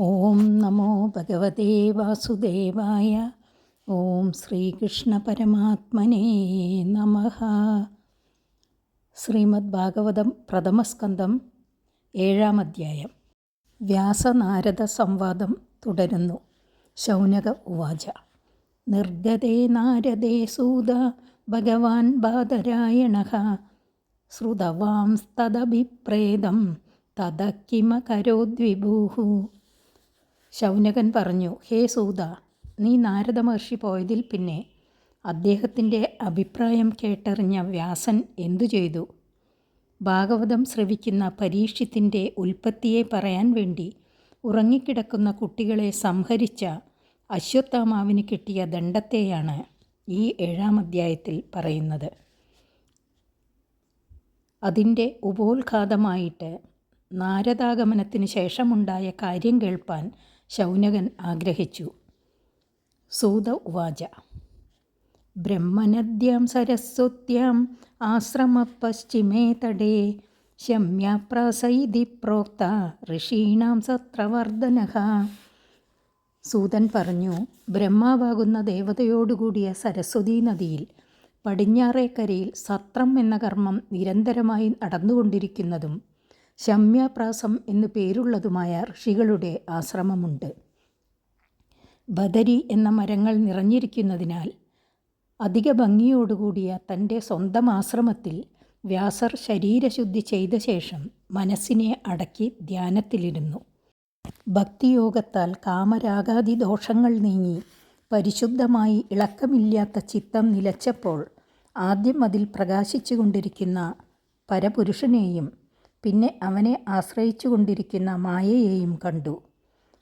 ഓം നമോ ഭഗവതേ വാസുദേവായ. ഓം ശ്രീകൃഷ്ണ പരമാത്മനേ നമ. ശ്രീമദ് ഭാഗവതം പ്രഥമസ്കന്ധം ഏഴാം അധ്യായം. വ്യാസനാരദ സംവാദം തുടരുന്നു. ശൗനക ഉവാച. നിർഗതേ നാരദേ സൂത ഭഗവാൻ ബാധരായണ ശ്രുതവാംസ്തദഭിപ്രേതം കിമ കരോദ്വിഭൂഹു. ശൗനകൻ പറഞ്ഞു ഹേ സൂത നീ നാരദ മഹർഷി പോയതിൽ പിന്നെ അദ്ദേഹത്തിന്റെ അഭിപ്രായം കേട്ടറിഞ്ഞ വ്യാസൻ എന്തു ചെയ്തു? ഭാഗവതം ശ്രവിക്കുന്ന പരീക്ഷിത്തിന്റെ ഉൽപ്പത്തിയെ പറയാൻ വേണ്ടി ഉറങ്ങിക്കിടക്കുന്ന കുട്ടികളെ സംഹരിച്ച അശ്വത്ഥാമാവിന് കിട്ടിയ ദണ്ഡത്തെയാണ് ഈ ഏഴാം അധ്യായത്തിൽ പറയുന്നത്. അതിന്റെ ഉപോത്ഘാതമായിട്ട് നാരദാഗമനത്തിന് ശേഷമുണ്ടായ കാര്യം കേൾപ്പാൻ ശൗനകൻ ആഗ്രഹിച്ചു. സൂത ഉവാച. ബ്രഹ്മനദ്യാം സരസ്വത്യാം ആശ്രമപശ്ചിമേ തടേ. ശമ്യാപ്രാസൈതി പ്രോക്ത ഋഷീണാം സത്രവർദ്ധന. സൂതൻ പറഞ്ഞു ബ്രഹ്മാവാകുന്ന ദേവതയോടുകൂടിയ സരസ്വതീ നദിയിൽ പടിഞ്ഞാറേക്കരയിൽ സത്രം എന്ന കർമ്മം നിരന്തരമായി നടന്നുകൊണ്ടിരിക്കുന്നതും ശമ്യാപ്രാസം എന്നു പേരുള്ളതുമായ ഋഷികളുടെ ആശ്രമമുണ്ട്. ബദരി എന്ന മരങ്ങൾ നിറഞ്ഞിരിക്കുന്നതിനാൽ അധിക ഭംഗിയോടുകൂടിയ തന്റെ സ്വന്തം ആശ്രമത്തിൽ വ്യാസർ ശരീരശുദ്ധി ചെയ്ത ശേഷം മനസ്സിനെ അടക്കി ധ്യാനത്തിലിരുന്നു. ഭക്തിയോഗത്താൽ കാമരാഗാദി ദോഷങ്ങൾ നീങ്ങി പരിശുദ്ധമായി ഇളക്കമില്ലാത്ത ചിത്തം നിലച്ചപ്പോൾ ആദ്യം അതിൽ പ്രകാശിച്ചു കൊണ്ടിരിക്കുന്ന പരപുരുഷനെയും പിന്നെ അവനെ ആശ്രയിച്ചു കൊണ്ടിരിക്കുന്ന മായയെയും കണ്ടു.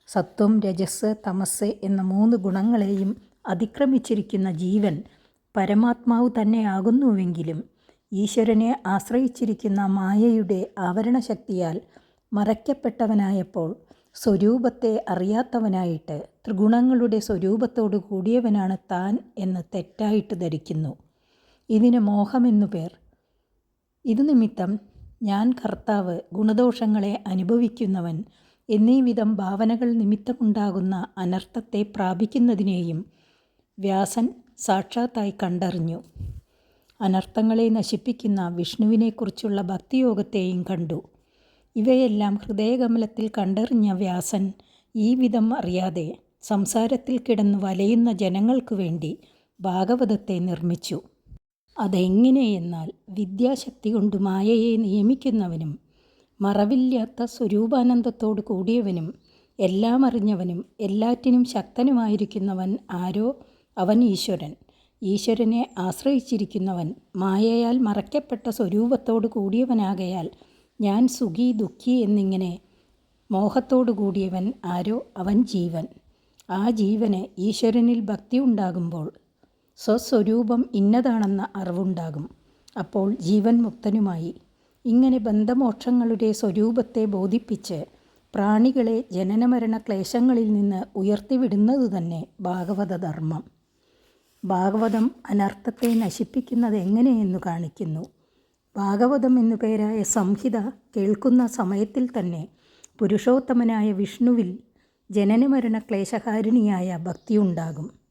സത്വം രജസ് തമസ് എന്ന മൂന്ന് ഗുണങ്ങളെയും അതിക്രമിച്ചിരിക്കുന്ന ജീവൻ പരമാത്മാവ് തന്നെയാകുന്നുവെങ്കിലും ഈശ്വരനെ ആശ്രയിച്ചിരിക്കുന്ന മായയുടെ ആവരണശക്തിയാൽ മറയ്ക്കപ്പെട്ടവനായപ്പോൾ സ്വരൂപത്തെ അറിയാത്തവനായിട്ട് ത്രിഗുണങ്ങളുടെ സ്വരൂപത്തോടു കൂടിയവനാണ് താൻ എന്ന് തെറ്റായിട്ട് ധരിക്കുന്നു. ഇതിന് മോഹമെന്നു പേർ. ഇതു നിമിത്തം ഞാൻ കർത്താവ് ഗുണദോഷങ്ങളെ അനുഭവിക്കുന്നവൻ എന്നീ വിധം ഭാവനകൾ നിമിത്തമുണ്ടാകുന്ന അനർത്ഥത്തെ പ്രാപിക്കുന്നതിനെയും വ്യാസൻ സാക്ഷാത്തായി കണ്ടറിഞ്ഞു. അനർത്ഥങ്ങളെ നശിപ്പിക്കുന്ന വിഷ്ണുവിനെക്കുറിച്ചുള്ള ഭക്തിയോഗത്തെയും കണ്ടു. ഇവയെല്ലാം ഹൃദയകമലത്തിൽ കണ്ടറിഞ്ഞ വ്യാസൻ ഈ വിധം അറിയാതെ സംസാരത്തിൽ കിടന്നു വലയുന്ന ജനങ്ങൾക്കു വേണ്ടി ഭാഗവതത്തെ നിർമ്മിച്ചു. അതെങ്ങനെയെന്നാൽ വിദ്യാശക്തി കൊണ്ട് മായയെ നിയമിക്കുന്നവനും മറവില്ലാത്ത സ്വരൂപാനന്ദത്തോടു കൂടിയവനും എല്ലാം അറിഞ്ഞവനും എല്ലാറ്റിനും ശക്തനുമായിരിക്കുന്നവൻ ആരോ? അവൻ ഈശ്വരൻ. ഈശ്വരനെ ആശ്രയിച്ചിരിക്കുന്നവൻ മായയാൽ മറയ്ക്കപ്പെട്ട സ്വരൂപത്തോടു കൂടിയവനാകയാൽ ഞാൻ സുഖി ദുഃഖി എന്നിങ്ങനെ മോഹത്തോടു കൂടിയവൻ ആരോ? അവൻ ജീവൻ. ആ ജീവന് ഈശ്വരനിൽ ഭക്തി ഉണ്ടാകുമ്പോൾ സ്വസ്വരൂപം ഇന്നതാണെന്ന അറിവുണ്ടാകും. അപ്പോൾ ജീവൻ മുക്തനുമായി ഇങ്ങനെ ബന്ധമോക്ഷങ്ങളുടെ സ്വരൂപത്തെ ബോധിപ്പിച്ച് പ്രാണികളെ ജനനമരണ ക്ലേശങ്ങളിൽ നിന്ന് ഉയർത്തിവിടുന്നത് തന്നെ ഭാഗവത ധർമ്മം ഭാഗവതം അനർത്ഥത്തെ നശിപ്പിക്കുന്നത് എങ്ങനെയെന്ന് കാണിക്കുന്നു. ഭാഗവതം എന്നു പേരായ സംഹിത കേൾക്കുന്ന സമയത്തിൽ തന്നെ പുരുഷോത്തമനായ വിഷ്ണുവിൽ ജനനമരണ ക്ലേശകാരിണിയായ ഭക്തിയുണ്ടാകും.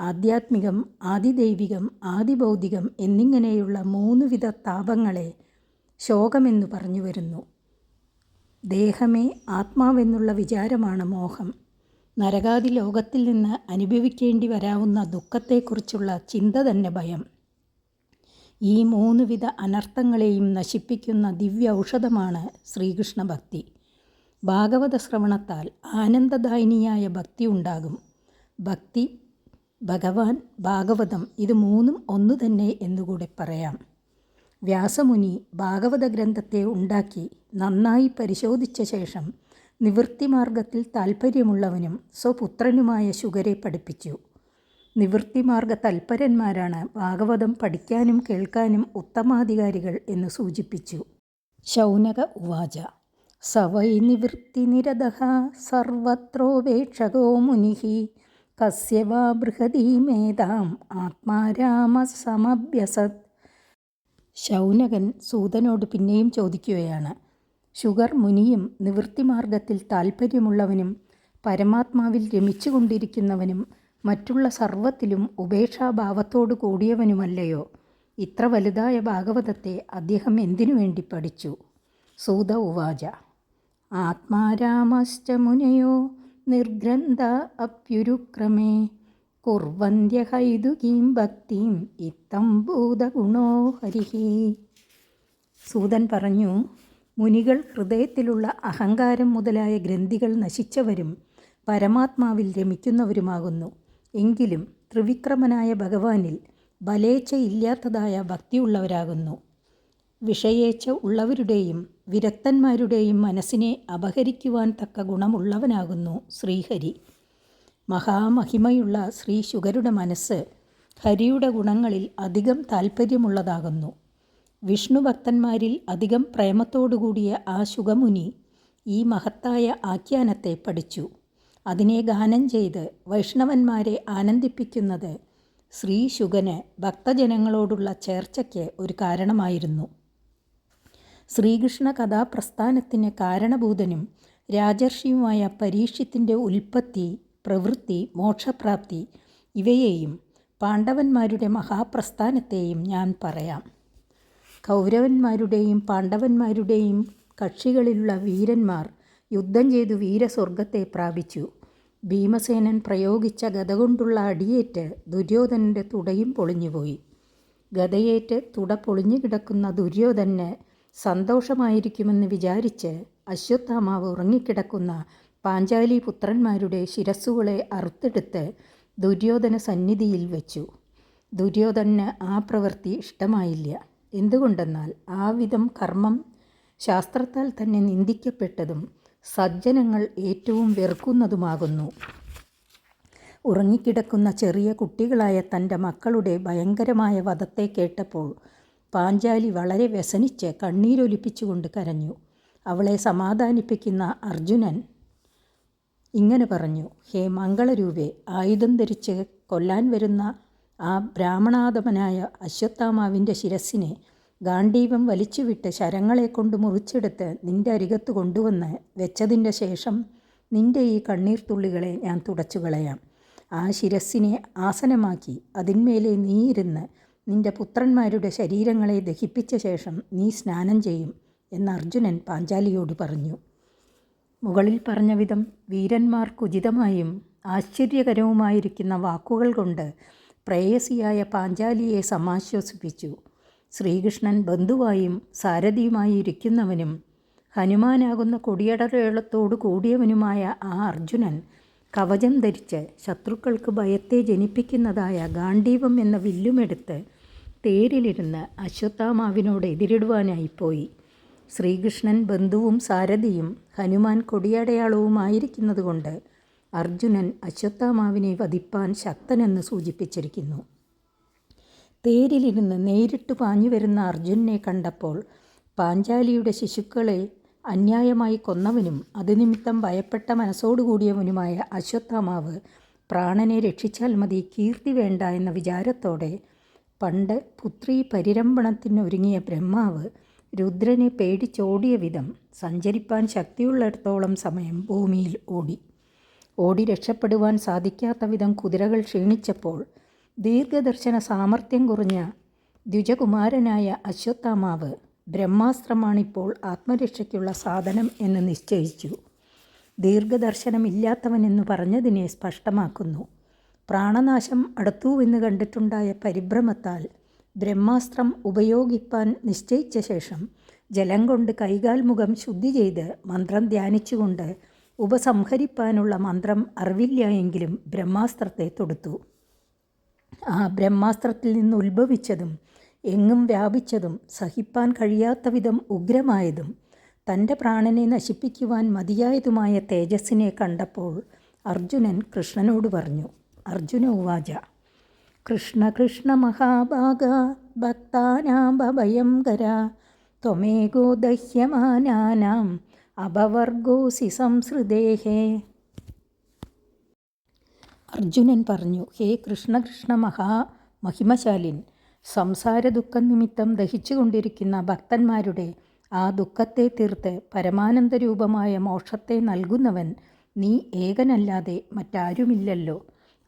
ആധ്യാത്മികം ആദിദൈവികം ആദിഭൗതികം എന്നിങ്ങനെയുള്ള മൂന്ന് വിധ താപങ്ങളെ ശോകമെന്നു പറഞ്ഞു വരുന്നു. ദേഹമേ ആത്മാവെന്നുള്ള വിചാരമാണ് മോഹം. നരകാദി ലോകത്തിൽ നിന്ന് അനുഭവിക്കേണ്ടി വരാവുന്ന ദുഃഖത്തെക്കുറിച്ചുള്ള ചിന്ത തന്നെ ഭയം. ഈ മൂന്ന് വിധ അനർത്ഥങ്ങളെയും നശിപ്പിക്കുന്ന ദിവ്യ ഔഷധമാണ് ശ്രീകൃഷ്ണ ഭക്തി ഭാഗവത ശ്രവണത്താൽ ആനന്ദദായിനിയായ ഭക്തി ഉണ്ടാകും. ഭക്തി ഭഗവാൻ ഭാഗവതം ഇത് മൂന്നും ഒന്നു തന്നെ എന്നുകൂടെ പറയാം. വ്യാസമുനി ഭാഗവത ഗ്രന്ഥത്തെ ഉണ്ടാക്കി നന്നായി പരിശോധിച്ച ശേഷം നിവൃത്തിമാർഗത്തിൽ താൽപ്പര്യമുള്ളവനും സ്വപുത്രനുമായ ശുഗരെ പഠിപ്പിച്ചു. നിവൃത്തിമാർഗ തൽപരന്മാരാണ് ഭാഗവതം പഠിക്കാനും കേൾക്കാനും ഉത്തമാധികാരികൾ എന്ന് സൂചിപ്പിച്ചു. ശൗനക ഉവാച. സവൈ നിവൃത്തി നിരതഹ സർവത്രോപേക്ഷകോ മുനി കസ്യ വാ ബൃഹതീമേതാം ആത്മാരാമസമഭ്യസത് ശൗനകൻ സൂതനോട് പിന്നെയും ചോദിക്കുകയാണ് ഷുഗർ മുനിയും നിവൃത്തിമാർഗത്തിൽ താൽപ്പര്യമുള്ളവനും പരമാത്മാവിൽ രമിച്ചുകൊണ്ടിരിക്കുന്നവനും മറ്റുള്ള സർവത്തിലും ഉപേക്ഷാഭാവത്തോടു കൂടിയവനുമല്ലയോ? ഇത്ര വലുതായ ഭാഗവതത്തെ അദ്ദേഹം എന്തിനു വേണ്ടി പഠിച്ചു? സൂത ഉവാച ആത്മാരാമശ്ച മുനയോ നിർഗ്രന്ഥ അപ്യുരുക്രമേ. കുർവന്ധ്യഹൈതുകീം ഭക്തിം ഇത്തം ഭൂതഗുണോ ഹരിഹി. സൂതൻ പറഞ്ഞു മുനികൾ ഹൃദയത്തിലുള്ള അഹങ്കാരം മുതലായ ഗ്രന്ഥികൾ നശിച്ചവരും പരമാത്മാവിൽ രമിക്കുന്നവരുമാകുന്നു. എങ്കിലും ത്രിവിക്രമനായ ഭഗവാനിൽ ബലേച്ഛ ഇല്ലാത്തതായ ഭക്തിയുള്ളവരാകുന്നു. വിഷയേച്ഛ ഉള്ളവരുടെയും വിരക്തന്മാരുടെയും മനസ്സിനെ അപഹരിക്കുവാൻ തക്ക ഗുണമുള്ളവനാകുന്നു ശ്രീഹരി. മഹാമഹിമയുള്ള ശ്രീ ശുഗരുടെ മനസ്സ് ഹരിയുടെ ഗുണങ്ങളിൽ അധികം താൽപ്പര്യമുള്ളതാകുന്നു വിഷ്ണു ഭക്തന്മാരിൽ അധികം പ്രേമത്തോടുകൂടിയ ആ ശുഗമുനി ഈ മഹത്തായ ആഖ്യാനത്തെ പഠിച്ചു. അതിനെ ഗാനം ചെയ്ത് വൈഷ്ണവന്മാരെ ആനന്ദിപ്പിക്കുന്നത് ശ്രീ ശുഗന് ഭക്തജനങ്ങളോടുള്ള ചേർച്ചയ്ക്ക് ഒരു കാരണമായിരുന്നു. ശ്രീകൃഷ്ണ കഥാപ്രസ്ഥാനത്തിന് കാരണഭൂതനും രാജർഷിയുമായ പരീക്ഷത്തിന്റെ ഉൽപ്പത്തി പ്രവൃത്തി മോക്ഷപ്രാപ്തി ഇവയെയും പാണ്ഡവന്മാരുടെ മഹാപ്രസ്ഥാനത്തെയും ഞാൻ പറയാം. കൗരവന്മാരുടെയും പാണ്ഡവന്മാരുടെയും കക്ഷികളിലുള്ള വീരന്മാർ യുദ്ധം ചെയ്തു വീരസ്വർഗത്തെ പ്രാപിച്ചു. ഭീമസേനൻ പ്രയോഗിച്ച ഗത കൊണ്ടുള്ള അടിയേറ്റ് ദുര്യോധനന്റെ തുടയും പൊളിഞ്ഞുപോയി. ഗതയേറ്റ് തുട പൊളിഞ്ഞു കിടക്കുന്ന ദുര്യോധന് സന്തോഷമായിരിക്കുമെന്ന് വിചാരിച്ച് അശ്വത്ഥാമാവ് ഉറങ്ങിക്കിടക്കുന്ന പാഞ്ചാലി പുത്രന്മാരുടെ ശിരസ്സുകളെ അറുത്തെടുത്ത് ദുര്യോധന സന്നിധിയിൽ വെച്ചു. ദുര്യോധനന് ആ പ്രവൃത്തി ഇഷ്ടമായില്ല. എന്തുകൊണ്ടെന്നാൽ ആ വിധം കർമ്മം ശാസ്ത്രത്താൽ തന്നെ നിന്ദിക്കപ്പെട്ടതും സജ്ജനങ്ങൾ ഏറ്റവും വെറുക്കുന്നതുമാകുന്നു. ഉറങ്ങിക്കിടക്കുന്ന ചെറിയ കുട്ടികളായ തന്റെ മക്കളുടെ ഭയങ്കരമായ വധത്തെ കേട്ടപ്പോൾ പാഞ്ചാലി വളരെ വ്യസനിച്ച് കണ്ണീരൊലിപ്പിച്ചുകൊണ്ട് കരഞ്ഞു. അവളെ സമാധാനിപ്പിക്കുന്ന അർജുനൻ ഇങ്ങനെ പറഞ്ഞു ഹേ മംഗളരൂപേ ആയുധം ധരിച്ച് കൊല്ലാൻ വരുന്ന ആ ബ്രാഹ്മണാധമനായ അശ്വത്ഥാമാവിന്റെ ശിരസിനെ ഗാണ്ഡീവം വലിച്ചുവിട്ട് ശരങ്ങളെ കൊണ്ട് മുറിച്ചെടുത്ത് നിന്റെ അരികത്ത് കൊണ്ടുവന്ന് വെച്ചതിന്റെ ശേഷം നിന്റെ ഈ കണ്ണീർ തുള്ളികളെ ഞാൻ തുടച്ചു കളയാം ആ ശിരസ്സിനെ ആസനമാക്കി അതിന്മേലെ നീ ഇരുന്ന് നിന്റെ പുത്രന്മാരുടെ ശരീരങ്ങളെ ദഹിപ്പിച്ച ശേഷം നീ സ്നാനം ചെയ്യും എന്ന് അർജുനൻ പാഞ്ചാലിയോട് പറഞ്ഞു. മുകളിൽ പറഞ്ഞ വിധം വീരന്മാർക്കുചിതമായും ആശ്ചര്യകരവുമായിരിക്കുന്ന വാക്കുകൾ കൊണ്ട് പ്രേയസിയായ പാഞ്ചാലിയെ സമാശ്വസിപ്പിച്ചു. ശ്രീകൃഷ്ണൻ ബന്ധുവായും സാരഥിയുമായി ഇരിക്കുന്നവനും ഹനുമാനാകുന്ന കൊടിയടരേളത്തോടു കൂടിയവനുമായ ആ അർജുനൻ കവചം ധരിച്ച് ശത്രുക്കൾക്ക് ഭയത്തെ ജനിപ്പിക്കുന്നതായ ഗാണ്ഡീവം എന്ന വില്ലുമെടുത്ത് തേരിലിരുന്ന് അശ്വത്ഥാമാവിനോട് എതിരിടുവാനായിപ്പോയി ശ്രീകൃഷ്ണൻ ബന്ധുവും സാരഥിയും ഹനുമാൻ കൊടിയടയാളവുമായിരിക്കുന്നതുകൊണ്ട് അർജുനൻ അശ്വത്ഥാമാവിനെ വധിപ്പാൻ ശക്തനെന്ന് സൂചിപ്പിച്ചിരിക്കുന്നു. തേരിലിരുന്ന് നേരിട്ട് പാഞ്ഞു വരുന്ന അർജുനനെ കണ്ടപ്പോൾ പാഞ്ചാലിയുടെ ശിശുക്കളെ അന്യായമായി കൊന്നവനും അതുനിമിത്തം ഭയപ്പെട്ട മനസ്സോടുകൂടിയവനുമായ അശ്വത്ഥാമാവ് പ്രാണനെ രക്ഷിച്ചാൽ മതി കീർത്തി വേണ്ട എന്ന വിചാരത്തോടെ പണ്ട് പുത്രി പരിരംഭണത്തിന് ഒരുങ്ങിയ ബ്രഹ്മാവ് രുദ്രനെ പേടിച്ചോടിയ വിധം സഞ്ചരിപ്പാൻ ശക്തിയുള്ളിടത്തോളം സമയം ഭൂമിയിൽ ഓടി. ഓടി രക്ഷപ്പെടുവാൻ സാധിക്കാത്ത വിധം കുതിരകൾ ക്ഷീണിച്ചപ്പോൾ ദീർഘദർശന സാമർഥ്യം കുറഞ്ഞ ദ്വിജകുമാരനായ അശ്വത്ഥാമാവ് ബ്രഹ്മാസ്ത്രമാണിപ്പോൾ ആത്മരക്ഷയ്ക്കുള്ള സാധനം എന്ന് നിശ്ചയിച്ചു. ദീർഘദർശനമില്ലാത്തവനെന്നു പറഞ്ഞതിനെ സ്പഷ്ടമാക്കുന്നു. പ്രാണനാശം അടുത്തുവെന്ന് കണ്ടിട്ടുണ്ടായ പരിഭ്രമത്താൽ ബ്രഹ്മാസ്ത്രം ഉപയോഗിപ്പാൻ നിശ്ചയിച്ച ശേഷം ജലം കൊണ്ട് കൈകാൽ മുഖം ശുദ്ധി ചെയ്ത് മന്ത്രം ധ്യാനിച്ചുകൊണ്ട് ഉപസംഹരിപ്പാനുള്ള മന്ത്രം അറിവില്ല എങ്കിലും ബ്രഹ്മാസ്ത്രത്തെ തൊടുത്തു. ആ ബ്രഹ്മാസ്ത്രത്തിൽ നിന്ന് ഉത്ഭവിച്ചതും എങ്ങും വ്യാപിച്ചതും സഹിപ്പാൻ കഴിയാത്ത വിധം ഉഗ്രമായതും തന്റെ പ്രാണനെ നശിപ്പിക്കുവാൻ മതിയായതുമായ തേജസ്സിനെ കണ്ടപ്പോൾ അർജുനൻ കൃഷ്ണനോട് പറഞ്ഞു അർജുന ഉവാച കൃഷ്ണ കൃഷ്ണ മഹാഭാഗ ഭക്താനാഭയങ്കര ത്വമേകോ ദഹ്യമാനാനാം അപവർഗോസി സംസൃതേഹേ അർജുനൻ പറഞ്ഞു ഹേ കൃഷ്ണകൃഷ്ണ മഹാ മഹിമശാലിൻ സംസാര ദുഃഖം നിമിത്തം ദഹിച്ചുകൊണ്ടിരിക്കുന്ന ഭക്തന്മാരുടെ ആ ദുഃഖത്തെ തീർത്ത് പരമാനന്ദ രൂപമായ മോക്ഷത്തെ നൽകുന്നവൻ നീ ഏകനല്ലാതെ മറ്റാരുമില്ലല്ലോ.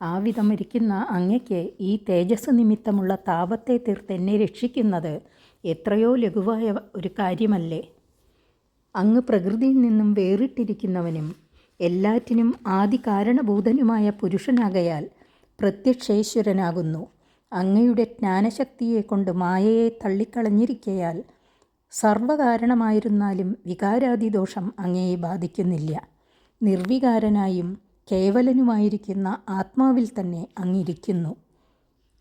ആ വിധമിരിക്കുന്ന അങ്ങയ്ക്ക് ഈ തേജസ് നിമിത്തമുള്ള താപത്തെ തീർത്ത് എന്നെ രക്ഷിക്കുന്നത് എത്രയോ ലഘുവായ ഒരു കാര്യമല്ലേ. അങ്ങ് പ്രകൃതിയിൽ നിന്നും വേറിട്ടിരിക്കുന്നവനും എല്ലാറ്റിനും ആദി കാരണഭൂതനുമായ പുരുഷനാകയാൽ പ്രത്യക്ഷേശ്വരനാകുന്നു. അങ്ങയുടെ ജ്ഞാനശക്തിയെ കൊണ്ട് മായയെ തള്ളിക്കളഞ്ഞിരിക്കയാൽ സർവകാരണമായിരുന്നാലും വികാരാതിദോഷം അങ്ങയെ ബാധിക്കുന്നില്ല. നിർവികാരനായും കേവലനുമായിരിക്കുന്ന ആത്മാവിൽ തന്നെ അങ്ങിരിക്കുന്നു.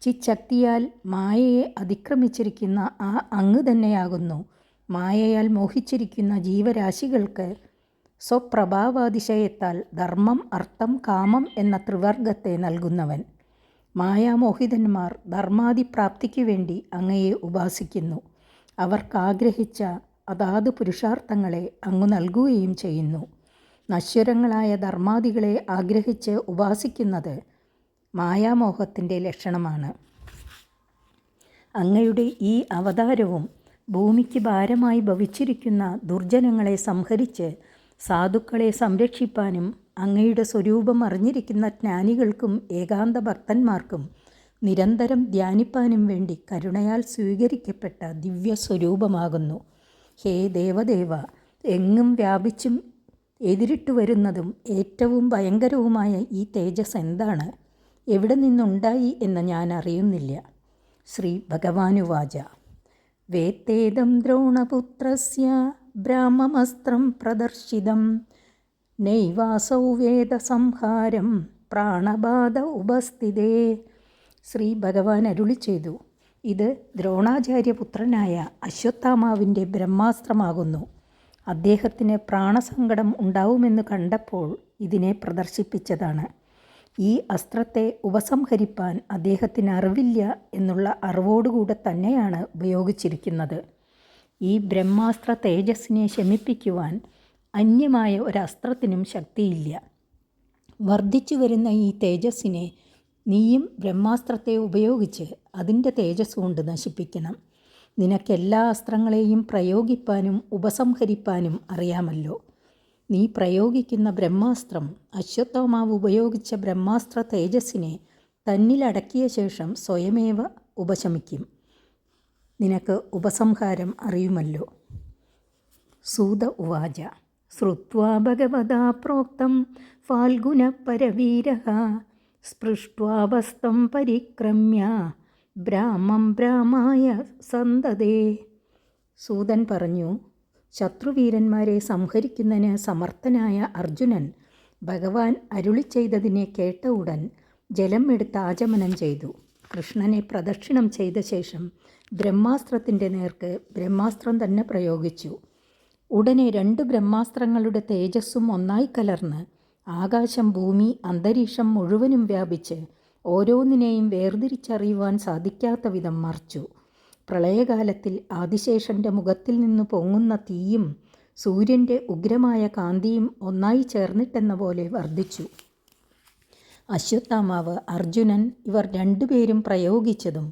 ചിച്ചക്തിയാൽ മായയെ അതിക്രമിച്ചിരിക്കുന്ന ആ അങ്ങ് തന്നെയാകുന്നു. മായയാൽ മോഹിച്ചിരിക്കുന്ന ജീവരാശികൾക്ക് സ്വപ്രഭാവാതിശയത്താൽ ധർമ്മം അർത്ഥം കാമം എന്ന ത്രിവർഗത്തെ നൽകുന്നവൻ. മായാമോഹിതന്മാർ ധർമാതിപ്രാപ്തിക്ക് വേണ്ടി അങ്ങയെ ഉപാസിക്കുന്നു. അവർക്കാഗ്രഹിച്ച അതാത് പുരുഷാർത്ഥങ്ങളെ അങ്ങു നൽകുകയും ചെയ്യുന്നു. നശ്വരങ്ങളായ ധർമാദികളെ ആഗ്രഹിച്ച് ഉപാസിക്കുന്നത് മായാമോഹത്തിന്റെ ലക്ഷണമാണ്. അങ്ങയുടെ ഈ അവതാരവും ഭൂമിക്ക് ഭാരമായി ഭവിച്ചിരിക്കുന്ന ദുർജനങ്ങളെ സംഹരിച്ച് സാധുക്കളെ സംരക്ഷിപ്പാനും അങ്ങയുടെ സ്വരൂപം അറിഞ്ഞിരിക്കുന്ന ജ്ഞാനികൾക്കും ഏകാന്ത ഭക്തന്മാർക്കും നിരന്തരം ധ്യാനിപ്പാനും വേണ്ടി കരുണയാൽ സ്വീകരിക്കപ്പെട്ട ദിവ്യ സ്വരൂപമാകുന്നു ഹേ ദേവദേവ എങ്ങും വ്യാപിച്ചും എതിരിട്ടു വരുന്നതും ഏറ്റവും ഭയങ്കരവുമായ ഈ തേജസ് എന്താണ്? എവിടെ നിന്നുണ്ടായി എന്ന് ഞാൻ അറിയുന്നില്ല. ശ്രീ ഭഗവാനുവാച. വേത്തേദം ദ്രോണപുത്രസ്യ ബ്രാഹ്മമസ്ത്രം പ്രദർശിതം. നൈവാസൗ വേദസംഹാരം പ്രാണബാധ ഉപസ്ഥിതേ. ശ്രീ ഭഗവാൻ അരുളി ചെയ്തു. ഇത് ദ്രോണാചാര്യപുത്രനായ അശ്വത്ഥാമാവിന്റെ ബ്രഹ്മാസ്ത്രമാകുന്നു. അദ്ദേഹത്തിന് പ്രാണസങ്കടം ഉണ്ടാവുമെന്ന് കണ്ടപ്പോൾ ഇതിനെ പ്രദർശിപ്പിച്ചതാണ്. ഈ അസ്ത്രത്തെ ഉപസംഹരിപ്പാൻ അദ്ദേഹത്തിന് അറിവില്ല എന്നുള്ള അറിവോടുകൂടെ തന്നെയാണ് ഉപയോഗിച്ചിരിക്കുന്നത്. ഈ ബ്രഹ്മാസ്ത്ര തേജസ്സിനെ ശമിപ്പിക്കുവാൻ അന്യമായ ഒരസ്ത്രത്തിനും ശക്തിയില്ല. വർദ്ധിച്ചു വരുന്ന ഈ തേജസ്സിനെ നീയും ബ്രഹ്മാസ്ത്രത്തെ ഉപയോഗിച്ച് അതിന്റെ തേജസ് കൊണ്ട് നശിപ്പിക്കണം. നിനക്കെല്ലാ അസ്ത്രങ്ങളെയും പ്രയോഗിപ്പാനും ഉപസംഹരിപ്പാനും അറിയാമല്ലോ. നീ പ്രയോഗിക്കുന്ന ബ്രഹ്മാസ്ത്രം അശ്വത്ഥമാവ് ഉപയോഗിച്ച ബ്രഹ്മാസ്ത്ര തേജസ്സിനെ തന്നിലടക്കിയ ശേഷം സ്വയമേവ ഉപശമിക്കും. നിനക്ക് ഉപസംഹാരം അറിയുമല്ലോ. സൂത ഉവാച. ശ്രുത്വാ ഭഗവതാ പ്രോക്തം ഫാൽഗുനപരവീര സ്പൃഷ്ട്വാവസ്തം പരിക്രമ്യ ബ്രാഹ്മം ബ്രാഹ്മായ സന്തതേ. സൂതൻ പറഞ്ഞു ശത്രുവീരന്മാരെ സംഹരിക്കുന്നതിന് സമർത്ഥനായ അർജുനൻ ഭഗവാൻ അരുളി ചെയ്തതിനെ കേട്ട ഉടൻ ജലം എടുത്ത് ആചമനം ചെയ്തു. കൃഷ്ണനെ പ്രദക്ഷിണം ചെയ്ത ശേഷം ബ്രഹ്മാസ്ത്രത്തിന്റെ നേർക്ക് ബ്രഹ്മാസ്ത്രം തന്നെ പ്രയോഗിച്ചു. ഉടനെ രണ്ട് ബ്രഹ്മാസ്ത്രങ്ങളുടെ തേജസ്സും ഒന്നായി കലർന്ന് ആകാശം ഭൂമി അന്തരീക്ഷം മുഴുവനും വ്യാപിച്ച് ഓരോന്നിനെയും വേർതിരിച്ചറിയുവാൻ സാധിക്കാത്ത വിധം മറിച്ചു. പ്രളയകാലത്തിൽ ആദിശേഷന്റെ മുഖത്തിൽ നിന്ന് പൊങ്ങുന്ന തീയും സൂര്യന്റെ ഉഗ്രമായ കാന്തിയും ഒന്നായി ചേർന്നിട്ടെന്ന പോലെ വർദ്ധിച്ചു. അശ്വത്ഥാമാവ് അർജുനൻ ഇവർ രണ്ടുപേരും പ്രയോഗിച്ചതും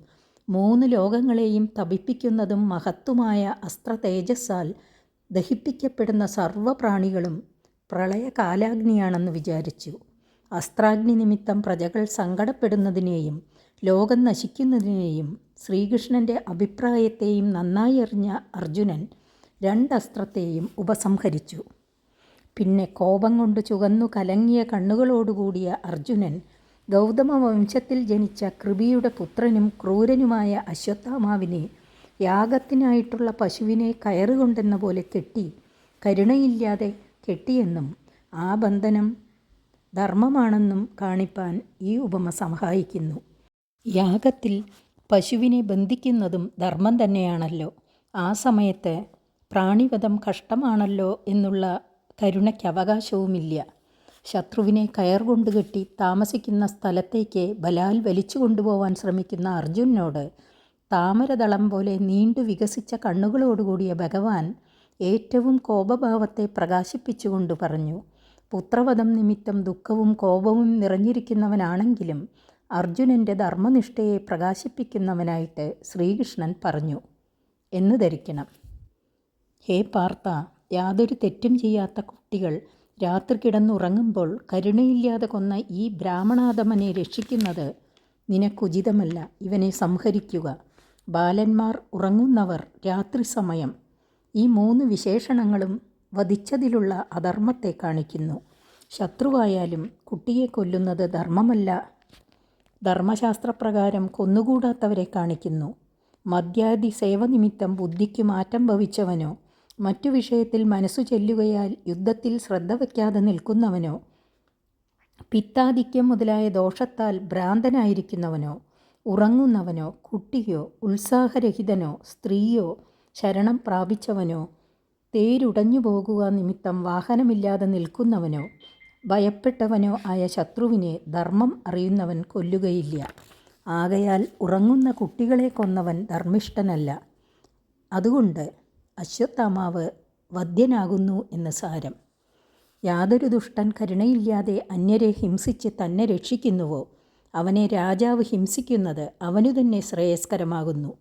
മൂന്ന് ലോകങ്ങളെയും തപിപ്പിക്കുന്നതും മഹത്തുമായ അസ്ത്ര തേജസ്സാൽ ദഹിപ്പിക്കപ്പെടുന്ന സർവപ്രാണികളും പ്രളയകാലാഗ്നിയാണെന്ന് വിചാരിച്ചു. അസ്ത്രാഗ്നി നിമിത്തം പ്രജകൾ സങ്കടപ്പെടുന്നതിനെയും ലോകം നശിക്കുന്നതിനെയും ശ്രീകൃഷ്ണന്റെ അഭിപ്രായത്തെയും നന്നായി അറിഞ്ഞ അർജുനൻ രണ്ടസ്ത്രത്തെയും ഉപസംഹരിച്ചു. പിന്നെ കോപം കൊണ്ട് ചുവന്നു കലങ്ങിയ കണ്ണുകളോടുകൂടിയ അർജുനൻ ഗൗതമ വംശത്തിൽ ജനിച്ച കൃപിയുടെ പുത്രനും ക്രൂരനുമായ അശ്വത്ഥാമാവിനെ യാഗത്തിനായിട്ടുള്ള പശുവിനെ കയറുകൊണ്ടെന്ന പോലെ കെട്ടി കരുണയില്ലാതെ കെട്ടിയെന്നും ആ ബന്ധനം ധർമ്മമാണെന്നും കാണിപ്പാൻ ഈ ഉപമ സഹായിക്കുന്നു. യാഗത്തിൽ പശുവിനെ ബന്ധിക്കുന്നതും ധർമ്മം തന്നെയാണല്ലോ. ആ സമയത്ത് പ്രാണിവധം കഷ്ടമാണല്ലോ എന്നുള്ള കരുണയ്ക്ക് അവകാശവുമില്ല. ശത്രുവിനെ കയർ കൊണ്ടുകെട്ടി താമസിക്കുന്ന സ്ഥലത്തേക്ക് ബലാൽ വലിച്ചു കൊണ്ടുപോകാൻ ശ്രമിക്കുന്ന അർജുനോട് താമരദളം പോലെ നീണ്ടു വികസിച്ച കണ്ണുകളോടുകൂടിയ ഭഗവാൻ ഏറ്റവും കോപഭാവത്തെ പ്രകാശിപ്പിച്ചുകൊണ്ട് പറഞ്ഞു പുത്രവധം നിമിത്തം ദുഃഖവും കോപവും നിറഞ്ഞിരിക്കുന്നവനാണെങ്കിലും അർജുനന്റെ ധർമ്മനിഷ്ഠയെ പ്രകാശിപ്പിക്കുന്നവനായിട്ട് ശ്രീകൃഷ്ണൻ പറഞ്ഞു. എന്ന് ധരിക്കണം. ഹേ പാർത്ത യാതൊരു തെറ്റും ചെയ്യാത്ത കുട്ടികൾ രാത്രി കിടന്നുറങ്ങുമ്പോൾ കരുണയില്ലാതെ കൊന്ന ഈ ബ്രാഹ്മണാധമനെ രക്ഷിക്കുന്നത് നിനക്കുചിതമല്ല. ഇവനെ സംഹരിക്കുക. ബാലന്മാർ ഉറങ്ങുന്നവർ രാത്രി സമയം ഈ മൂന്ന് വിശേഷണങ്ങളും വധിച്ചതിലുള്ള അധർമ്മത്തെ കാണിക്കുന്നു. ശത്രുവായാലും കുട്ടിയെ കൊല്ലുന്നത് ധർമ്മമല്ല. ധർമ്മശാസ്ത്രപ്രകാരം കൊന്നുകൂടാത്തവരെ കാണിക്കുന്നു. മദ്യാദി സേവനിമിത്തം ബുദ്ധിക്ക് മാറ്റം ഭവിച്ചവനോ മറ്റു വിഷയത്തിൽ മനസ്സു ചെല്ലുകയാൽ യുദ്ധത്തിൽ ശ്രദ്ധ വയ്ക്കാതെ നിൽക്കുന്നവനോ പിത്താധിക്യം മുതലായ ദോഷത്താൽ ഭ്രാന്തനായിരിക്കുന്നവനോ ഉറങ്ങുന്നവനോ കുട്ടിയോ ഉത്സാഹരഹിതനോ സ്ത്രീയോ ശരണം പ്രാപിച്ചവനോ തേരുടഞ്ഞു പോകുക നിമിത്തം വാഹനമില്ലാതെ നിൽക്കുന്നവനോ ഭയപ്പെട്ടവനോ ആയ ശത്രുവിനെ ധർമ്മം അറിയുന്നവൻ കൊല്ലുകയില്ല. ആകയാൽ ഉറങ്ങുന്ന കുട്ടികളെ കൊന്നവൻ ധർമ്മിഷ്ഠനല്ല. അതുകൊണ്ട് അശ്വത്ഥാമാവ് വധ്യനാകുന്നു എന്ന് സാരം. യാതൊരു ദുഷ്ടൻ കരുണയില്ലാതെ അന്യരെ ഹിംസിച്ച് തന്നെ രക്ഷിക്കുന്നുവോ? അവനെ രാജാവ് ഹിംസിക്കുന്നത് അവനു തന്നെ ശ്രേയസ്കരമാകുന്നു.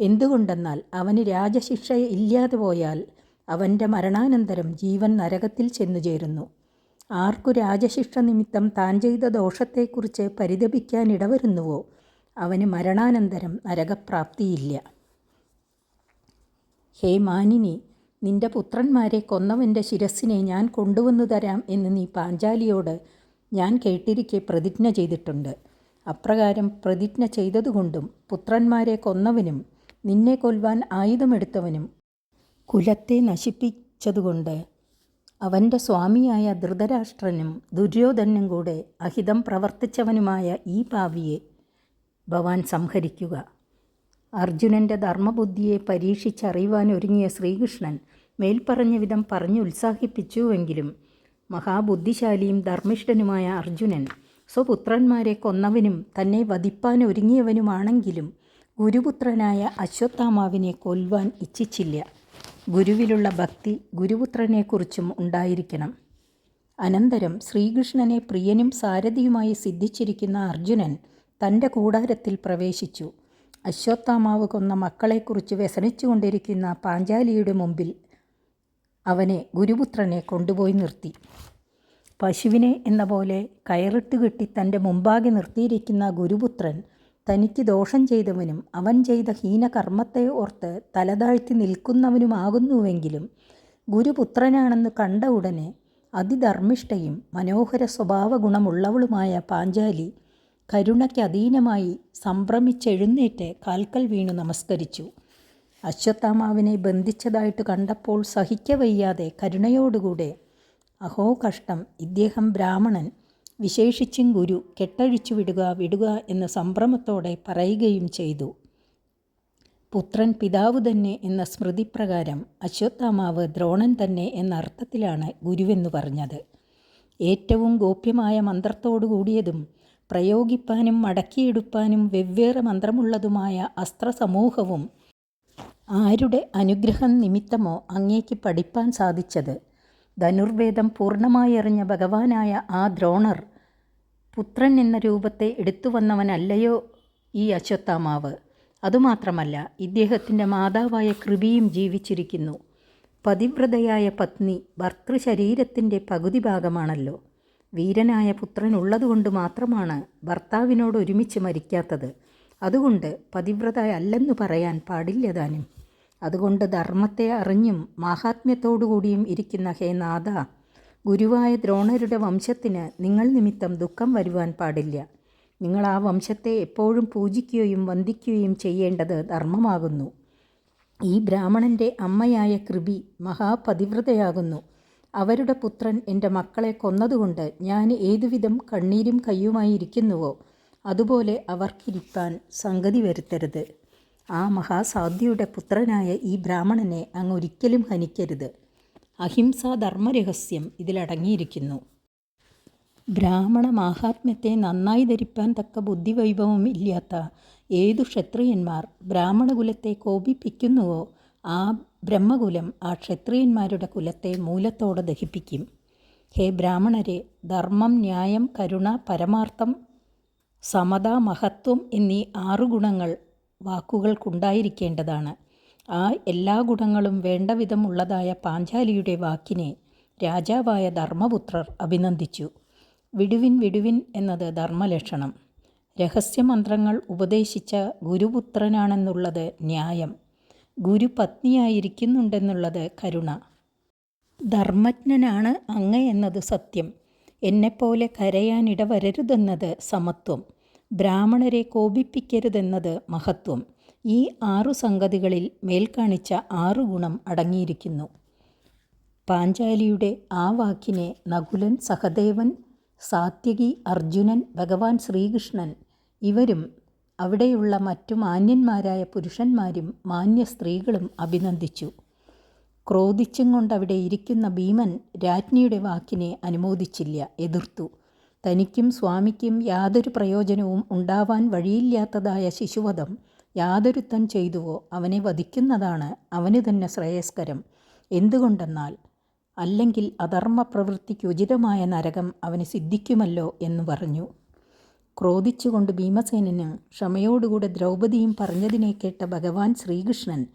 എന്തുകൊണ്ടെന്നാൽ അവന് രാജശിക്ഷ ഇല്ലാതെ പോയാൽ അവന്റെ മരണാനന്തരം ജീവൻ നരകത്തിൽ ചെന്നു ചേരുന്നു. ആർക്കു രാജശിക്ഷ നിമിത്തം താൻ ചെയ്ത ദോഷത്തെക്കുറിച്ച് പരിതപിക്കാൻ ഇടവരുന്നുവോ? അവന് മരണാനന്തരം നരകപ്രാപ്തിയില്ല. ഹേ മാനിനി നിന്റെ പുത്രന്മാരെ കൊന്നവന്റെ ശിരസ്സിനെ ഞാൻ കൊണ്ടുവന്നു തരാം എന്ന് നീ പാഞ്ചാലിയോട് ഞാൻ കേട്ടിരിക്കെ പ്രതിജ്ഞ ചെയ്തിട്ടുണ്ട്. അപ്രകാരം പ്രതിജ്ഞ ചെയ്തതുകൊണ്ടും പുത്രന്മാരെ കൊന്നവനും നിന്നെ കൊല്ലുവാൻ ആയുധമെടുത്തവനും കുലത്തെ നശിപ്പിച്ചതുകൊണ്ട് അവന്റെ സ്വാമിയായ ധൃതരാഷ്ട്രനും ദുര്യോധനും കൂടെ അഹിതം പ്രവർത്തിച്ചവനുമായ ഈ പാവിയെ ഭവാൻ സംഹരിക്കുക. അർജുനന്റെ ധർമ്മബുദ്ധിയെ പരീക്ഷിച്ചറിയുവാൻ ഒരുങ്ങിയ ശ്രീകൃഷ്ണൻ മേൽപ്പറഞ്ഞ വിധം പറഞ്ഞു ഉത്സാഹിപ്പിച്ചുവെങ്കിലും മഹാബുദ്ധിശാലിയും ധർമ്മിഷ്ഠനുമായ അർജുനൻ സ്വപുത്രന്മാരെ കൊന്നവനും തന്നെ വധിപ്പാൻ ഒരുങ്ങിയവനുമാണെങ്കിലും ഗുരുപുത്രനായ അശ്വത്ഥാമാവിനെ കൊല്ലുവാൻ ഇച്ഛിച്ചില്ല. ഗുരുവിലുള്ള ഭക്തി ഗുരുപുത്രനെക്കുറിച്ചും ഉണ്ടായിരിക്കണം. അനന്തരം ശ്രീകൃഷ്ണനെ പ്രിയനും സാരഥിയുമായി സിദ്ധിച്ചിരിക്കുന്ന അർജുനൻ തന്റെ കൂടാരത്തിൽ പ്രവേശിച്ചു. അശ്വത്ഥാമാവ് കൊന്ന മക്കളെക്കുറിച്ച് വ്യസനിച്ചുകൊണ്ടിരിക്കുന്ന പാഞ്ചാലിയുടെ മുമ്പിൽ അവനെ ഗുരുപുത്രനെ കൊണ്ടുപോയി നിർത്തി. പശുവിനെ എന്ന പോലെ കയറിട്ട് കെട്ടി തന്റെ മുമ്പാകെ നിർത്തിയിരിക്കുന്ന ഗുരുപുത്രൻ തനിക്ക് ദോഷം ചെയ്തവനും അവൻ ചെയ്ത ഹീനകർമ്മത്തെ ഓർത്ത് തലതാഴ്ത്തി നിൽക്കുന്നവനുമാകുന്നുവെങ്കിലും ഗുരുപുത്രനാണെന്ന് കണ്ട ഉടനെ അതിധർമ്മിഷ്ഠയും മനോഹര സ്വഭാവ ഗുണമുള്ളവളുമായ പാഞ്ചാലി കരുണയ്ക്കധീനമായി സംഭ്രമിച്ചെഴുന്നേറ്റ് കാൽക്കൽ വീണു നമസ്കരിച്ചു. അശ്വത്ഥാമാവിനെ ബന്ധിച്ചതായിട്ട് കണ്ടപ്പോൾ സഹിക്കവയ്യാതെ കരുണയോടുകൂടെ അഹോ കഷ്ടം. ഇദ്ദേഹം ബ്രാഹ്മണൻ. വിശേഷിച്ചും ഗുരു കെട്ടഴിച്ചു വിടുക വിടുക എന്ന് സംഭ്രമത്തോടെ പറയുകയും ചെയ്തു. പുത്രൻ പിതാവ് തന്നെ എന്ന സ്മൃതിപ്രകാരം അശ്വത്ഥാമാവ് ദ്രോണൻ തന്നെ എന്ന അർത്ഥത്തിലാണ് ഗുരുവെന്ന് പറഞ്ഞത്. ഏറ്റവും ഗോപ്യമായ മന്ത്രത്തോടു കൂടിയതും പ്രയോഗിപ്പാനും മടക്കിയെടുപ്പാനും വെവ്വേറെ മന്ത്രമുള്ളതുമായ അസ്ത്രസമൂഹവും ആരുടെ അനുഗ്രഹം നിമിത്തമോ അങ്ങേക്ക് പഠിപ്പാൻ സാധിച്ചത്? ധനുർവേദം പൂർണമായി എറിഞ്ഞ ഭഗവാനായ ആ ദ്രോണർ പുത്രൻ എന്ന രൂപത്തെ എടുത്തു വന്നവനല്ലയോ ഈ അശ്വത്ഥാമാവ്. അതുമാത്രമല്ല ഇദ്ദേഹത്തിന്റെ മാതാവായ കൃപിയും ജീവിച്ചിരിക്കുന്നു. പതിവ്രതയായ പത്നി ഭർത്തൃശരീരത്തിന്റെ പകുതി ഭാഗമാണല്ലോ. വീരനായ പുത്രൻ ഉള്ളതുകൊണ്ട് മാത്രമാണ് ഭർത്താവിനോട് ഒരുമിച്ച് മരിക്കാത്തത്. അതുകൊണ്ട് പതിവ്രത അല്ലെന്ന് പറയാൻ പാടില്ല താനും. അതുകൊണ്ട് ധർമ്മത്തെ അറിഞ്ഞും മാഹാത്മ്യത്തോടുകൂടിയും ഇരിക്കുന്ന ഹേ നാഥ ഗുരുവായ ദ്രോണരുടെ വംശത്തിന് നിങ്ങൾ നിമിത്തം ദുഃഖം വരുവാൻ പാടില്ല. നിങ്ങൾ ആ വംശത്തെ എപ്പോഴും പൂജിക്കുകയും വന്ദിക്കുകയും ചെയ്യേണ്ടത് ധർമ്മമാകുന്നു. ഈ ബ്രാഹ്മണന്റെ അമ്മയായ കൃപി മഹാപതിവ്രതയാകുന്നു. അവരുടെ പുത്രൻ എന്റെ മക്കളെ കൊന്നതുകൊണ്ട് ഞാൻ ഏതുവിധം കണ്ണീരും കയ്യുമായി ഇരിക്കുന്നുവോ അതുപോലെ അവർക്കിരിക്കാൻ സംഗതി വരുത്തരുത്. ആ മഹാസാധ്യയുടെ പുത്രനായ ഈ ബ്രാഹ്മണനെ അങ്ങ് ഒരിക്കലും ഹനിക്കരുത്. അഹിംസാ ധർമ്മരഹസ്യം ഇതിലടങ്ങിയിരിക്കുന്നു. ബ്രാഹ്മണ മാഹാത്മ്യത്തെ നന്നായി ധരിപ്പാൻ തക്ക ബുദ്ധിവൈഭവം ഇല്ലാത്ത ഏതു ക്ഷത്രിയന്മാർ ബ്രാഹ്മണകുലത്തെ കോപിപ്പിക്കുന്നുവോ ആ ബ്രഹ്മകുലം ആ ക്ഷത്രിയന്മാരുടെ കുലത്തെ മൂലത്തോടെ ദഹിപ്പിക്കും. ഹേ ബ്രാഹ്മണരെ ധർമ്മം ന്യായം കരുണ പരമാർത്ഥം സമത മഹത്വം എന്നീ ആറു ഗുണങ്ങൾ വാക്കുകൾക്കുണ്ടായിരിക്കേണ്ടതാണ്. ആ എല്ലാ ഗുണങ്ങളും വേണ്ട വിധമുള്ളതായ പാഞ്ചാലിയുടെ വാക്കിനെ രാജാവായ ധർമ്മപുത്രർ അഭിനന്ദിച്ചു. വിടുവിൻ വിടുവിൻ എന്നത് ധർമ്മലക്ഷണം. രഹസ്യമന്ത്രങ്ങൾ ഉപദേശിച്ച ഗുരുപുത്രനാണെന്നുള്ളത് ന്യായം. ഗുരുപത്നിയായിരിക്കുന്നുണ്ടെന്നുള്ളത് കരുണ. ധർമ്മജ്ഞനാണ് അങ്ങയെന്നത് സത്യം. എന്നെപ്പോലെ കരയാനിടവരരുതെന്നത് സമത്വം. ബ്രാഹ്മണരെ കോപിപ്പിക്കരുതെന്നത് മഹത്വം. ഈ ആറു സംഗതികളിൽ മേൽക്കാണിച്ച ആറു ഗുണം അടങ്ങിയിരിക്കുന്നു. പാഞ്ചാലിയുടെ ആ വാക്കിനെ നകുലൻ സഹദേവൻ സാത്യകി അർജുനൻ ഭഗവാൻ ശ്രീകൃഷ്ണൻ ഇവരും അവിടെയുള്ള മറ്റു മാന്യന്മാരായ പുരുഷന്മാരും മാന്യ സ്ത്രീകളും അഭിനന്ദിച്ചു. ക്രോധിച്ചും കൊണ്ടവിടെ ഇരിക്കുന്ന ഭീമൻ രാജ്ഞിയുടെ വാക്കിനെ അനുമോദിച്ചില്ല എതിർത്തു. തനിക്കും സ്വാമിക്കും യാതൊരു പ്രയോജനവും ഉണ്ടാവാൻ വഴിയില്ലാത്തതായ ശിശുവധം യാതൊരുത്തൻ ചെയ്തുവോ അവനെ വധിക്കുന്നതാണ് അവന് തന്നെ ശ്രേയസ്കരം. എന്തുകൊണ്ടെന്നാൽ അല്ലെങ്കിൽ അധർമ്മ പ്രവൃത്തിക്ക് ഉചിതമായ നരകം അവന് സിദ്ധിക്കുമല്ലോ എന്ന് പറഞ്ഞു. ക്രോധിച്ചുകൊണ്ട് ഭീമസേനന് ക്ഷമയോടുകൂടെ ദ്രൗപദിയും പറഞ്ഞതിനെ കേട്ട ഭഗവാൻ ശ്രീകൃഷ്ണൻ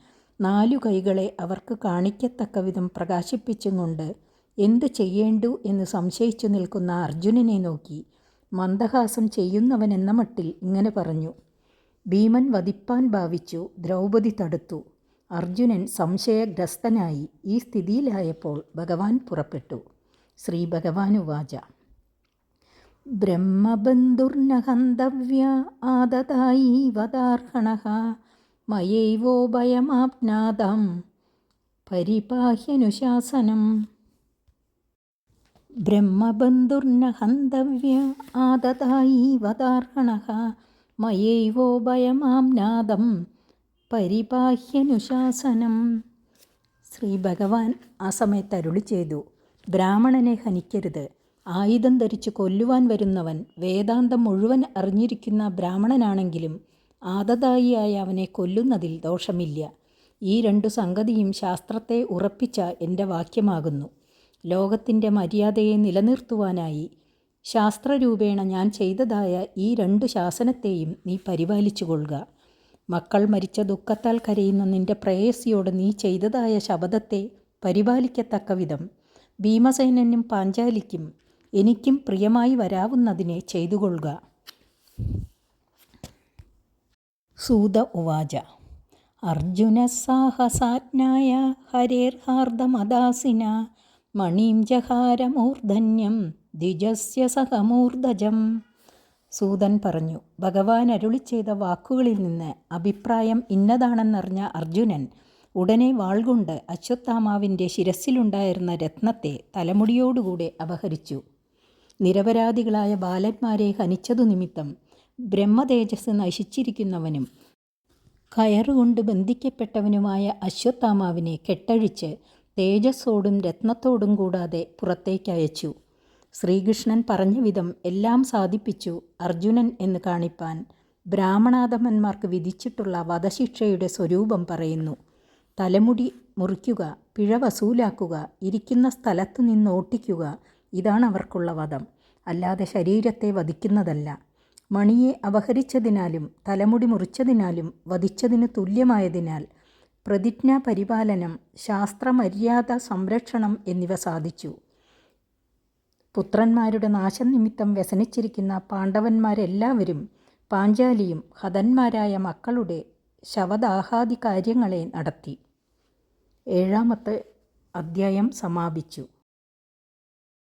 നാലു കൈകളെ അവർക്ക് കാണിക്കത്തക്ക വിധം പ്രകാശിപ്പിച്ചും കൊണ്ട് എന്ത് ചെയ്യേണ്ടു എന്ന് സംശയിച്ചു നിൽക്കുന്ന അർജുനനെ നോക്കി മന്ദഹാസം ചെയ്യുന്നവനെന്ന മട്ടിൽ ഇങ്ങനെ പറഞ്ഞു. ഭീമൻ വധിപ്പാൻ ഭാവിച്ചു ദ്രൗപദി തടുത്തു. അർജുനൻ സംശയഗ്രസ്തനായി ഈ സ്ഥിതിയിലായപ്പോൾ ഭഗവാൻ പുറപ്പെട്ടു. ശ്രീ ഭഗവാനുവാച ബ്രഹ്മബന്ധുർനഹന്തവ്യ ആദതായി വദാർഹണ മയൈവോഭയമാപ്നാദം പരിപാഹ്യനുശാസനം. ബ്രഹ്മബന്ധുർനഹന്തവ്യ ആദതായി വദാർഹണ മയൈവോഭയമാംനാദം പരിപാഹ്യനുശാസനം ശ്രീ ഭഗവാൻ ആ സമയത്ത് അരുളി ചെയ്തു ബ്രാഹ്മണനെ ഹനിക്കരുത്. ആയുധം ധരിച്ച് കൊല്ലുവാൻ വരുന്നവൻ വേദാന്തം മുഴുവൻ അറിഞ്ഞിരിക്കുന്ന ബ്രാഹ്മണനാണെങ്കിലും ആദതായിയായ അവനെ കൊല്ലുന്നതിൽ ദോഷമില്ല. ഈ രണ്ടു സംഗതിയും ശാസ്ത്രത്തെ ഉറപ്പിച്ച എന്റെ വാക്യമാകുന്നു. ലോകത്തിന്റെ മര്യാദയെ നിലനിർത്തുവാനായി ശാസ്ത്രരൂപേണ ഞാൻ ചെയ്തതായ ഈ രണ്ടു ശാസനത്തെയും നീ പരിപാലിച്ചു കൊള്ളുക മക്കൾ മരിച്ച ദുഃഖത്താൽ കരയുന്ന നിന്റെ പ്രേയസിയോട് നീ ചെയ്തതായ ശബദത്തെ പരിപാലിക്കത്തക്ക വിധം ഭീമസേനനും പാഞ്ചാലിക്കും എനിക്കും പ്രിയമായി വരാവുന്നതിനെ ചെയ്തുകൊള്ളുക. സൂത ഉവാച. അർജുന സാഹസാജ്ഞായ ഹരേർഹാർദമദാസിന മണീം ജഹാരമൂർധന്യം ദ്വിജസ്യ സഹമൂർധജം. സൂതൻ പറഞ്ഞു ഭഗവാൻ അരുളി ചെയ്ത വാക്കുകളിൽ നിന്ന് അഭിപ്രായം ഇന്നതാണെന്നറിഞ്ഞ അർജുനൻ ഉടനെ വാൾകൊണ്ട് അശ്വത്ഥാമാവിന്റെ ശിരസിലുണ്ടായിരുന്ന രത്നത്തെ തലമുടിയോടുകൂടെ അപഹരിച്ചു. നിരപരാധികളായ ബാലന്മാരെ ഹനിച്ചതു നിമിത്തം ബ്രഹ്മതേജസ് നശിച്ചിരിക്കുന്നവനും കയറുകൊണ്ട് ബന്ധിക്കപ്പെട്ടവനുമായ അശ്വത്ഥാമാവിനെ കെട്ടഴിച്ച് തേജസ്സോടും രത്നത്തോടും കൂടാതെ പുറത്തേക്കയച്ചു ശ്രീകൃഷ്ണൻ പറഞ്ഞ വിധം എല്ലാം സാധിപ്പിച്ചു അർജുനൻ എന്ന് കാണിപ്പാൻ. ബ്രാഹ്മണാധമന്മാർക്ക് വിധിച്ചിട്ടുള്ള വധശിക്ഷയുടെ സ്വരൂപം പറയുന്നു. തലമുടി മുറിക്കുക പിഴ വസൂലാക്കുക ഇരിക്കുന്ന സ്ഥലത്ത് നിന്ന് ഓട്ടിക്കുക ഇതാണ് അവർക്കുള്ള വധം. അല്ലാതെ ശരീരത്തെ വധിക്കുന്നതല്ല. മണിയെ അപഹരിച്ചതിനാലും തലമുടി മുറിച്ചതിനാലും വധിച്ചതിന് തുല്യമായതിനാൽ പ്രതിജ്ഞാ പരിപാലനം ശാസ്ത്രമര്യാദ സംരക്ഷണം എന്നിവ സാധിച്ചു. പുത്രന്മാരുടെ നാശം നാശനിമിത്തം വ്യസനിച്ചിരിക്കുന്ന പാണ്ഡവന്മാരെല്ലാവരും പാഞ്ചാലിയും ഹതന്മാരായ മക്കളുടെ ശവദാഹാദി കാര്യങ്ങളെ നടത്തി. ഏഴാമത്തെ അധ്യായം സമാപിച്ചു.